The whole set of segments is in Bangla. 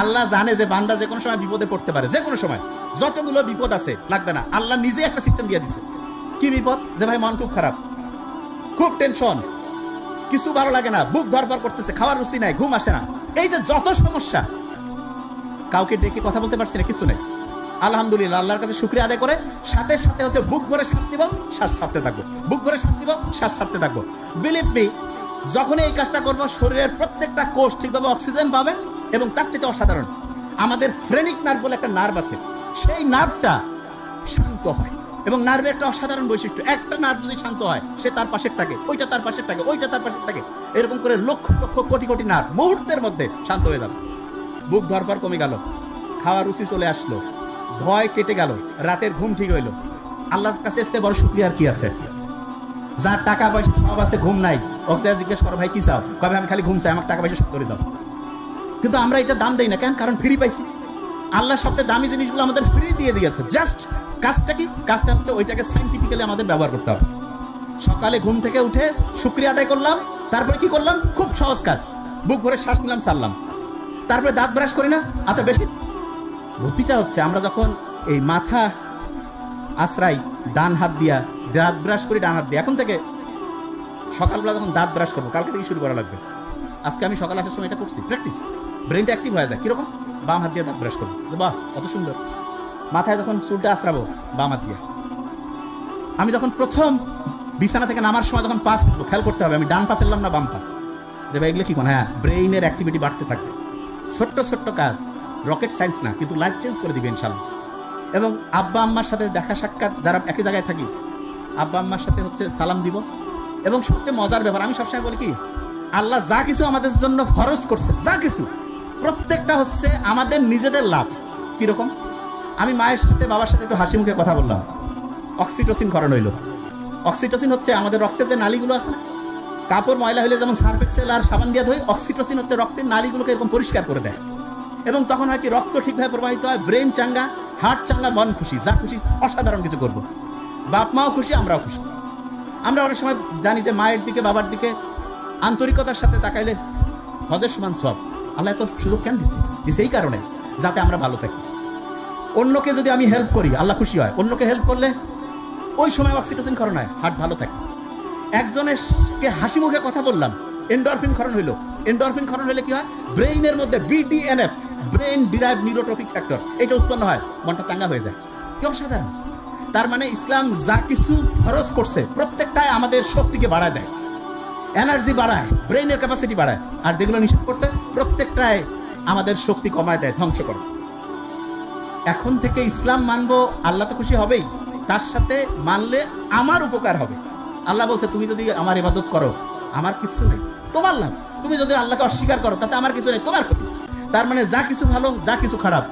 আল্লাহ জানে যে বান্দা যে কোনো সময় বিপদে পড়তে পারে, যে কোনো সময়। যতগুলো বিপদ আছে, লাগবে না। আল্লাহ নিজে একটা সিস্টেম দিয়ে দিছে। কি বিপদ? যে ভাই মন খুব খারাপ। খুব টেনশন কিছু ভালো লাগে না। বুক ধরপর করতেছে, খাওয়ার রুচি নাই, ঘুম আসে না। এই যে যত সমস্যা, কাউকে ডেকে কথা বলতে পারছি না, কিছু নেই। আলহামদুলিল্লাহ, আল্লাহর কাছে শুক্রিয়া আদায় করে, সাথে সাথে হচ্ছে বুক ভরে শ্বাস নিব, শ্বাস ছাড়তে থাকব। বুক ভরে শ্বাস নিব, শ্বাস ছাড়তে থাকব। বিলিভ মি যখন এই কাজটা করব, শরীরের প্রত্যেকটা কোষ ঠিকভাবে অক্সিজেন পাবে এবং তার চেয়ে অসাধারণ, আমাদের ফ্রেনিক নার্ভ বলে একটা নার্ভ আছে। সেই নার্ভটা শান্ত হয় এবং নার্ভের একটা অসাধারণ বৈশিষ্ট্য, একটা নার্ভ যদি শান্ত হয়, সে তার পাশের থাকে, ওইটা তার পাশের থাকে, ওইটা তার পাশের থাকে। এরকম করে লক্ষ লক্ষ কোটি কোটি নার্ভ মুহূর্তের মধ্যে শান্ত হয়ে যাবে। বুক ধরপর কমে গেল খাওয়ার রুচি চলে আসলো, ভয় কেটে গেল, রাতের ঘুম ঠিক হইল। আল্লাহর কাছে এসে বড় শুক্রিয়ার কি আছে? যার টাকা পয়সা সব আছে, ঘুম নাই। ওকে জিজ্ঞেস করো, ভাই, কি চাও? কবে আমি খালি ঘুম চাই? আমার টাকা পয়সা সব করে দাও। কিন্তু আমরা এটা দাম দেই না, কেন? কারণ ফ্রি পাইছি। আল্লাহ সবচেয়ে দামি জিনিসগুলো আমাদের ফ্রি দিয়ে দিয়েছে। জাস্ট কাজটা কি? কাজটা হচ্ছে ওইটাকে সাইন্টিফিক্যালি আমাদের ব্যবহার করতে হবে। সকালে ঘুম থেকে উঠে শুক্রিয়া আদায় করলাম, তারপরে কি করলাম? খুব সহজ কাজ। বুক ভরে শ্বাস নিলাম ছাড়লাম তারপরে দাঁত ব্রাশ করি না? আচ্ছা বেশি। বুদ্ধিটা হচ্ছে আমরা যখন এই মাথা আশ্রাই ডান হাত দিয়া দাঁত ব্রাশ করি, ডান হাত দিয়ে। এখন থেকে সকালবেলা যখন দাঁত ব্রাশ করব, কালকে থেকে শুরু করা লাগবে। আজকে আমি সকালে আসার সময় এটা করছি। প্র্যাকটিস ব্রেনটা অ্যাক্টিভ হয়ে যায়। কীরকম? বাম হাত দিয়ে দাঁত ব্রাশ করব বাহ, কত সুন্দর। মাথায় যখন চুলটা আশ্রাবো বাম হাত দিয়ে। আমি যখন প্রথম বিছানা থেকে নামার সময় যখন পা ফেলব খেয়াল করতে হবে, আমি ডান পা ফেললাম না বাম পা? যে ভাই, এগুলো কি কোন? হ্যাঁ ব্রেইনের অ্যাক্টিভিটি বাড়তে থাকবে ছোট্ট ছোট্ট কাজ। রকেট সায়েন্স না, কিন্তু লাইফ চেঞ্জ করে দিবে ইনশাল্লাহ। এবং আব্বা আম্মার সাথে দেখা সাক্ষাৎ, যারা একই জায়গায় থাকি, আব্বা আম্মার সাথে হচ্ছে সালাম দিব। এবং সবচেয়ে মজার ব্যাপার, আমি সবসময় বলি কি, আল্লাহ যা কিছু আমাদের জন্য ফরজ করছে, যা কিছু প্রত্যেকটা হচ্ছে আমাদের নিজেদের লাভ। কীরকম? আমি মায়ের সাথে, বাবার সাথে একটু হাসি মুখে কথা বললাম। অক্সিটোসিন করানো হইল। অক্সিটোসিন হচ্ছে আমাদের রক্তে যে নালীগুলো আছে না, কাপড় ময়লা হলে যেমন সার্ফ এক্সেল আর সাবান দিয়ে ধোয় অক্সিটোসিন হচ্ছে রক্তের নালীগুলোকে এরকম পরিষ্কার করে দেয়। এবং তখন হয় কি, রক্ত ঠিকভাবে প্রবাহিত হয়, ব্রেন চাঙ্গা, হার্ট চাঙ্গা, মন খুশি, যা খুশি, অসাধারণ কিছু করব। বাপ মাও খুশি, আমরাও খুশি। আমরা অনেক সময় জানি যে মায়ের দিকে, বাবার দিকে আন্তরিকতার সাথে তাকাইলে হজের সমান সব। আল্লাহ এত সুযোগ কেন দিছে? দিছে এই কারণে, যাতে আমরা ভালো থাকি। অন্যকে যদি আমি হেল্প করি, আল্লাহ খুশি হয়। অন্যকে হেল্প করলে ওই সময় অক্সিটোসিন খরণ হয় হার্ট ভালো থাকে। একজনের কে হাসি মুখে কথা বললাম এন্ডরফিন খরণ হইল। এন্ডরফিন খরণ হলে কি হয়? ব্রেইনের মধ্যে BDNF brain derive neurotrophic factor এটা উৎপন্ন হয়, মনটা চাঙ্গা হয়ে যায়। কি অসাধারণ। তার মানে ইসলাম যা কিছু খরচ করছে, প্রত্যেকটাই আমাদের শক্তিকে বাড়ায় দেয়। এনার্জি বাড়ায় ব্রেইনের ক্যাপাসিটি বাড়ায়, আর যেগুলো নিষেধ করছে প্রত্যেকটাই আমাদের শক্তি কমায় দেয়, ধ্বংস করে। এখন থেকে ইসলাম মানবো, আল্লাহ তো খুশি হবেই, তার সাথে মানলে আমার উপকার হবে। আল্লাহ বলছে, তুমি যদি আমার ইবাদত করো, আমার কিছু নেই, তোমার লাভ। তুমি যদি আল্লাহকে অস্বীকার করো, তাতে আমার কিছু নেই, তোমার ক্ষতি। তার মানে যা কিছু ভালো, যা কিছু খারাপ,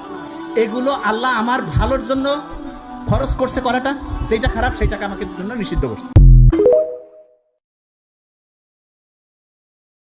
এগুলো আল্লাহ আমার ভালোর জন্য খরচ করছে করাটা, যেটা খারাপ সেটাকে আমাকে জন্য নিষিদ্ধ করছে।